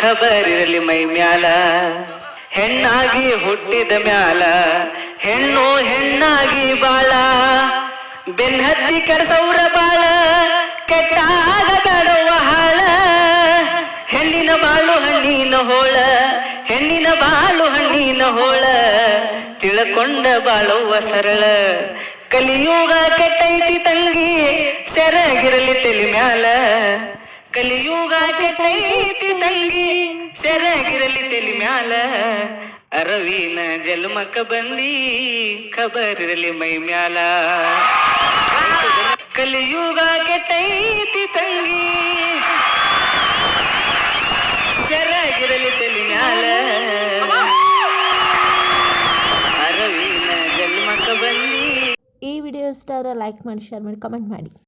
ಖಬರಿರಲಿ ಮೈ ಮ್ಯಾಲ. ಹೆಣ್ಣಾಗಿ ಹುಟ್ಟಿದ ಮ್ಯಾಲ. ಹೆಣ್ಣು ಹೆಣ್ಣಾಗಿ ಬಾಳ. ಬೆನ್ ಹತ್ತಿ ಬಾಳ. ಕೆಟ್ಟಾಗದಡುವ ಹಾಳ. ಹೆಣ್ಣಿನ ಬಾಳು ಹಣ್ಣಿನ ಹೋಳ. ಹೆಣ್ಣಿನ ಬಾಳು ಹಣ್ಣಿನ ಹೋಳ. ತಿಳ್ಕೊಂಡ ಬಾಳುವ ಸರಳ. ಕಲಿಯುಗ ಕೆಟ್ಟೈತಿ ತಂಗಿ. ಸೆರಗಿರಲಿ ತಲಿ ಮ್ಯಾಲ. ಕಲಿಯುಗ ಕೆಟ್ಟೈತಿ ಸೆರಗಿರಲಿ ತೆಲಿ ಮ್ಯಾಲ ಅರವಿನ ಜಲ್ಮಕ ಬಂದಿ ಖಬರಿರಲಿ ಮೈ ಮ್ಯಾಲ. ಕಲಿಯುಗ ಕೆಟ್ಟೈತಿ ತಂಗಿ. ಶರಾಗಿರಲಿ ತಲಿ ಮ್ಯಾಲ. ಅರವಿನ ಜಲ್ಮಕ ಬಂದಿ. ಈ ವಿಡಿಯೋ ಇಷ್ಟ ಆದರೆ ಲೈಕ್ ಮಾಡಿ, ಶೇರ್ ಮಾಡಿ, ಕಮೆಂಟ್ ಮಾಡಿ.